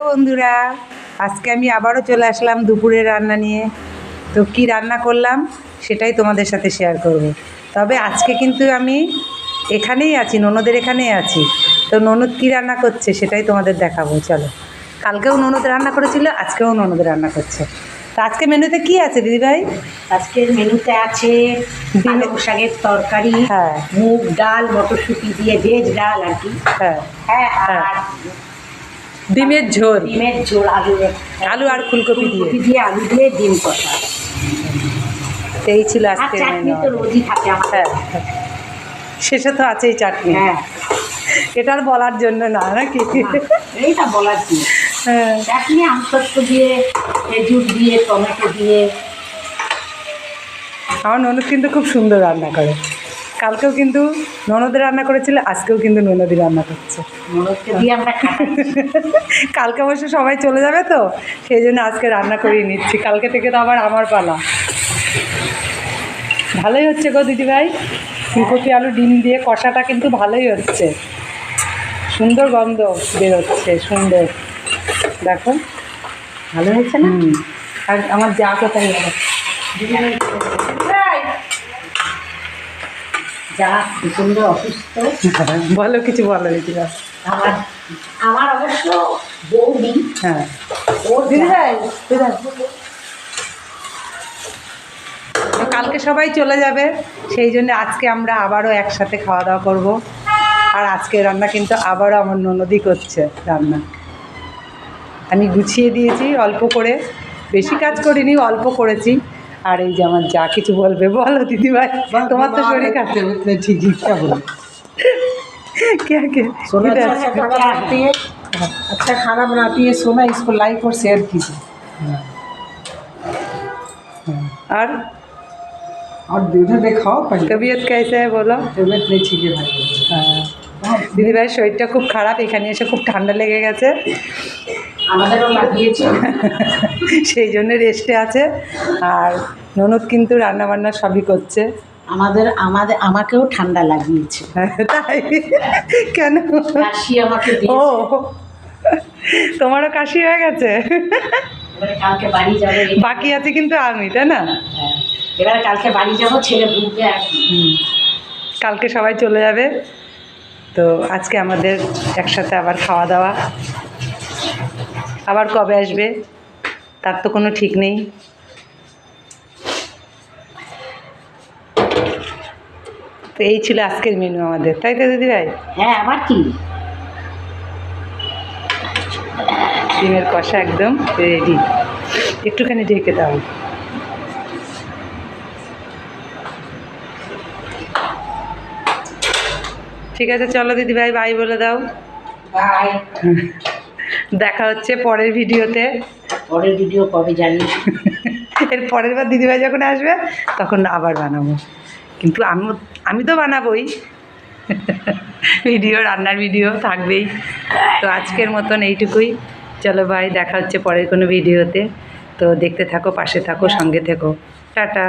বন্ধুরা আজকে আমি আবারও চলে আসলাম দুপুরের রান্না নিয়ে। তো কি রান্না করলাম সেটাই তোমাদের সাথে শেয়ার করব। তবে আজকে কিন্তু আমি এখানেই আছি ননদের এখানেই আছি। তো ননদ কী রান্না করছে সেটাই তোমাদের দেখাবো চলো। কালকেও ননদ রান্না করেছিল আজকেও ননদ রান্না করছে। তো আজকে মেনুতে কি আছে দিদিভাই? আজকের মেনুতে আছে পালং শাকের তরকারি হ্যাঁ। মুগ ডাল মটরশুঁটি দিয়ে ভেজ ডাল আর কি। হ্যাঁ। হ্যাঁ হ্যাঁ। আর ডিমের ঝোল। ডিমের ঝোল আলু আলু আর ফুলকপি দিয়ে। দিয়ে আলু দিয়ে ডিম কষা। এই ছিল আর আজকের চাটনি তো রোজই থাকে আমার। হ্যাঁ হ্যাঁ। শেষে তো আছেই চাটনি। হ্যাঁ। এটা আর বলার জন্য না নাকি? এইটা বলার জন্য। হ্যাঁ। চাটনি আমসত্ব দিয়ে খেজুর দিয়ে টমেটো দিয়ে। আমার ননদ কিন্তু খুব সুন্দর রান্না করে। কালকেও কিন্তু ননদের রান্না করেছিল আজকেও কিন্তু ননদি রান্না করছে। কালকে অবশ্য সবাই চলে যাবে তো সেই জন্য আজকে রান্না করিয়ে নিচ্ছি। কালকে থেকে তো আবার আমার পালা। ভালোই হচ্ছে গো দিদিভাই। ফুলকপি আলু ডিম দিয়ে কষাটা কিন্তু ভালোই হচ্ছে। সুন্দর গন্ধ বেরোচ্ছে সুন্দর। দেখো। ভালো হয়েছে না? আর আমার যা কোথায় যা প্রচণ্ড অসুস্থ। বলো কিছু বলো আমার আমার অবশ্য বৌদি। হ্যাঁ। ওর দিদিভাই দিদিভাই কালকে সবাই চলে যাবে সেই জন্য আজকে আমরা আবারও একসাথে খাওয়া দাওয়া করব। আর আজকে রান্না কিন্তু আবারও আমার ননদি করছে রান্না। আমি গুছিয়ে দিয়েছি অল্প করে। বেশি কাজ করিনি অল্প করেছি। আর এই যে আমার যা কিছু বলবে বলো দিদিভাই তোমার তো শরীর খারাপ ठीक है क्या बोले কে কে सोना ঠিক अच्छा আছে। खाना बनाती है अच्छा खाना बनाती है सोना इसको लाइक और शेयर कीजिए আর और उधर दिखाओ पहले তবিয়ত कैसे है बोलो तबियत नहीं ठीक है भाई হ্যাঁ দিদিভাইয়ের শরীরটা খুব খারাপ এখানে এসে খুব ঠান্ডা লেগে গেছে আমাদেরও লাগিয়েছে। সেই জন্য রেস্টে আছে। আর ননদ কিন্তু রান্না বান্না সবই করছে। আমাদের আমাদের আমাকেও ঠান্ডা লাগিয়েছে। তাই? কেন? কাশি আমাকে ও তোমারও কাশি হয়ে গেছে? কালকে বাড়ি যাব বাকি আছে কিন্তু আমি তাই না? হ্যাঁ। এবারে কালকে বাড়ি যাব ছেলে হুম। কালকে সবাই চলে যাবে। তো আজকে আমাদের একসাথে আবার খাওয়া দাওয়া। আবার কবে আসবে? তার তো কোনো ঠিক নেই। তো এই ছিল আজকের মেনু আমাদের। তাই তো দিদিভাই হ্যাঁ আবার কি? ডিমের কষা একদম রেডি একটুখানি ঢেকে দাও। ঠিক আছে চলো দিদিভাই বাই বলে দাও। বাই দেখা হচ্ছে পরের ভিডিওতে। পরের ভিডিও কবে জানি। এর পরের বার দিদিভাই যখন আসবে তখন আবার বানাবো। কিন্তু আমি আমি তো বানাবোই। ভিডিও রান্নার ভিডিও থাকবেই। তো আজকের মতন এইটুকুই। চলো ভাই দেখা হচ্ছে পরের কোনো ভিডিওতে। তো দেখতে থাকো পাশে থাকো সঙ্গে থেকো। টাটা।